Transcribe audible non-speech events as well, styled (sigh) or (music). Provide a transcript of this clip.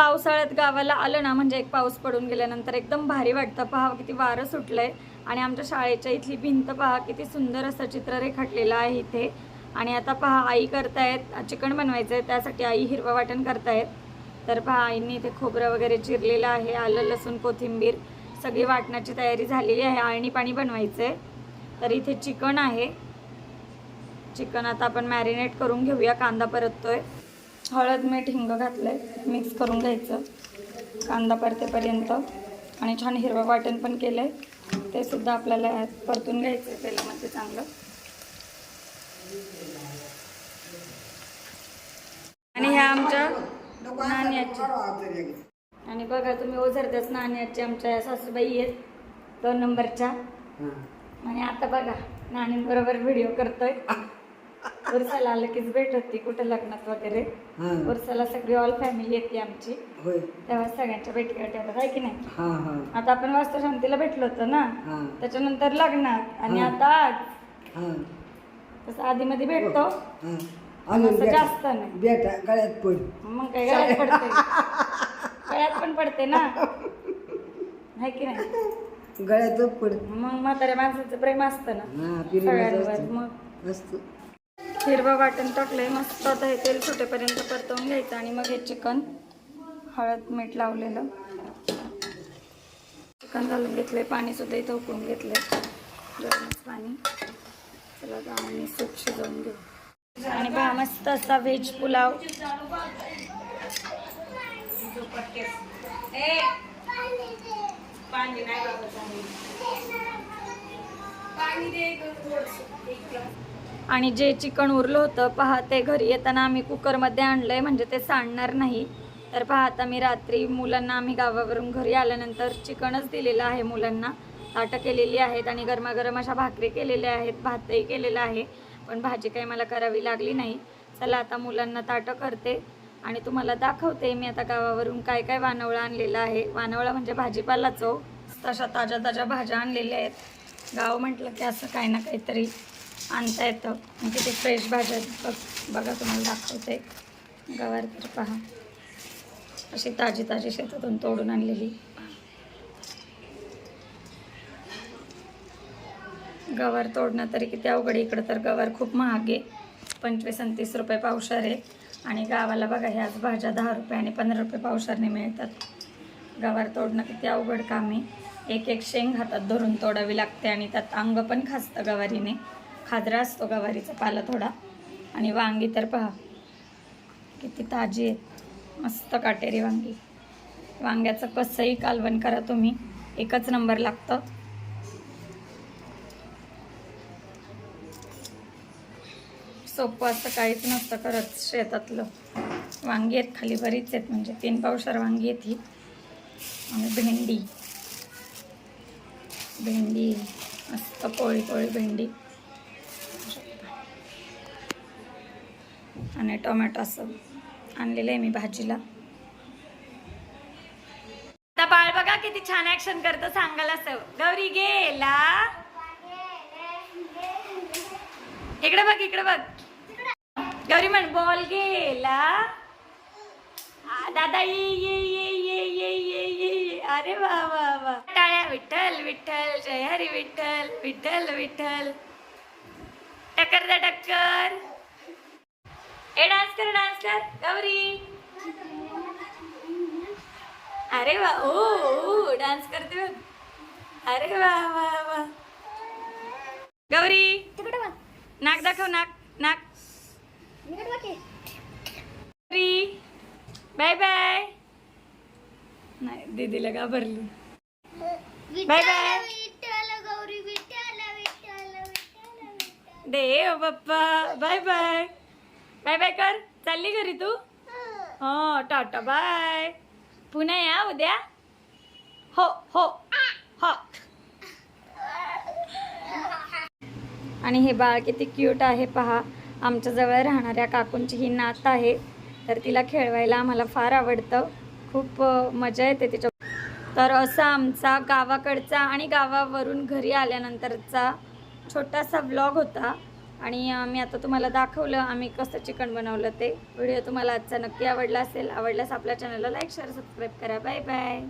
पावसाळ्यात गावाला आलं ना म्हणजे एक पाऊस पडून गेल्यानंतर एकदम भारी वाटतं. पहा किती वारं सुटलंय. आणि आमच्या शाळेच्या इथली भिंत पहा किती सुंदर असं चित्र रेखाटलेलं आहे इथे. आणि आता पहा आई करतायत चिकन बनवायचं आहे त्यासाठी आई हिरवं वाटण करतायत. तर पहा आईंनी इथे खोबरं वगैरे चिरलेलं आहे आलं लसूण कोथिंबीर. सगळी वाटण्याची तयारी झालेली आहे आळणी पाणी बनवायचं आहे तर इथे चिकन आहे. चिकन आता आपण मॅरिनेट करून घेऊया कांदा परततोय. हळद मीठ हिंग घातलंय. मिक्स करून घ्यायचं. कांदा परतेपर्यंत. आणि छान हिरवं वाटण पण केलंय. ते सुद्धा आपल्याला परतून घ्यायचं आहे तेलामध्ये चांगलं. आणि ह्या आमच्या नाण्याच्या आणि बघा तुम्ही ओझरत्याच नाण्याच्या आमच्या या सासूबाई आहेत. दोन नंबरच्या. आणि आता बघा नाणींबरोबर व्हिडिओ करतोय. (laughs) उरसाला आलं कीच भेट होती कुठं लग्नात वगैरे. उरसाला सगळी ऑल फॅमिली येते आमची. होय. तेव्हा सगळ्यांच्या भेटीगाठी होतात आहे की नाही? हा हा. आता आपण वास्तुशांतीला भेटलो होतो ना? हा. त्याच्यानंतर लग्नात आणि हा. आता आज. हा. तसं आधी मध्ये भेटतो. हा. असं जास्त नाही. बेटा गळ्यात पड मग काय गळ्यात पडते (laughs) गळ्यात पण पडते ना? आहे की नाही? गळ्यात पड मग म्हाताऱ्या माणसाचं प्रेम असतं ना? हा पिरियड सगळ्यांवर मग. असतो. हिरवं वाटण टाकलंय मस्त आता हे तेल सुटेपर्यंत परतवून घ्यायचं आणि मग हे चिकन हळद मीठ लावलेलं. चिकन घालून घेतलंय पाणी सुद्धा इथं उकळून घेतलंय. गरमच पाणी. चला आम्ही सूप शिजवून घेऊ. आणि पहा मस्त असा व्हेज पुलाव. आणि जे चिकन उरलं होतं पहा ते घरी येताना आम्ही कुकरमध्ये आणलं आहे म्हणजे ते सांडणार नाही. तर पहा आता मी रात्री मुलांना आम्ही गावावरून घरी आल्यानंतर चिकनच दिलेलं आहे मुलांना. ताटं केलेली आहेत आणि गरमागरम अशा भाकरी केलेल्या आहेत भातही केलेला आहे. पण भाजी काही मला करावी लागली नाही. चला आता मुलांना ताटं करते आणि तुम्हाला दाखवते मी आता गावावरून काय काय वानवळं आणलेलं आहे. वानवळं म्हणजे भाजीपालाचो. तशा ताज्या ताज्या भाज्या आणलेल्या आहेत. गाव म्हटलं की असं काही ना काहीतरी आणता येतं. म्हणजे किती फ्रेश भाज्या बघ बघा तुम्हाला दाखवते. गवार तर पहा. अशी ताजी ताजी शेतातून तोडून आणलेली. गवार तोडणं तरी किती अवघड इकडं तर गवार खूप महाग आहे. पंचवीस आणि तीस रुपये पावशार आहे. आणि गावाला बघा ह्याच भाज्या दहा रुपये आणि पंधरा रुपये पावशरने मिळतात. गवार तोडणं किती अवघड काम आहे. एक एक शेंग हातात धरून तोडावी लागते आणि त्यात अंग पण खासतं गवारीने. खादरा असतो गवारीचा पाला थोडा. आणि वांगी तर पहा किती ताजी आहेत. मस्त काटेरी वांगी. वांग्याचं कसंही कालवण करा तुम्ही. एकच नंबर लागतं. सोपं असं काहीच नसतं करत शेतातलं. वांगी आहेत खाली बरीच आहेत. म्हणजे तीन पावसर वांगी आहेत ही. आणि भेंडी. भेंडी. मस्त पोळी पोळी भेंडी. आणि टोमॅटो असं आणलेलं आहे मी भाजीला. आता बाळ बघा किती छान ऍक्शन करतं सांगायला असं. गौरी गेला. इकडे बघ इकडे बघ. गौरी म्हण बॉल गेला. दादा ये ये ये ये ये ये ये ये. अरे वा वा वा. टाळ्या विठ्ठल विठ्ठल जय हरी विठ्ठल विठ्ठल विठ्ठल. टक्कर दा टक्कर. ए डान्स कर डान्स कर. गौरी. अरे वा ओ ओ डान्स करते बघ. अरे वा वा वा. गौरी. नाक दाखव नाक नाक. गौरी. Bye bye. नाही दीदीला घाबरली बाय बाय. देव बाप्पा. Bye bye. बाय बाय कर. चालली घरी तू? हो टाटा बाय. पुन्हा या उद्या. हो हो हो. आणि हे बाळ किती क्यूट आहे पहा. आमच्याजवळ राहणाऱ्या काकूंची ही नात आहे. तर तिला खेळवायला आम्हाला फार आवडतं. खूप मजा येते तिच्या तर असा आमचा गावाकडचा आणि गावावरून घरी आल्यानंतरचा छोटासा व्लॉग होता. आणि मी आता तुम्हाला दाखवलं आम्ही कसं चिकन बनवलं ते. व्हिडिओ तुम्हाला आजचा नक्की आवडला असेल आवडल्यास आपल्या चॅनलला लाईक शेअर सबस्क्राईब करा. Bye bye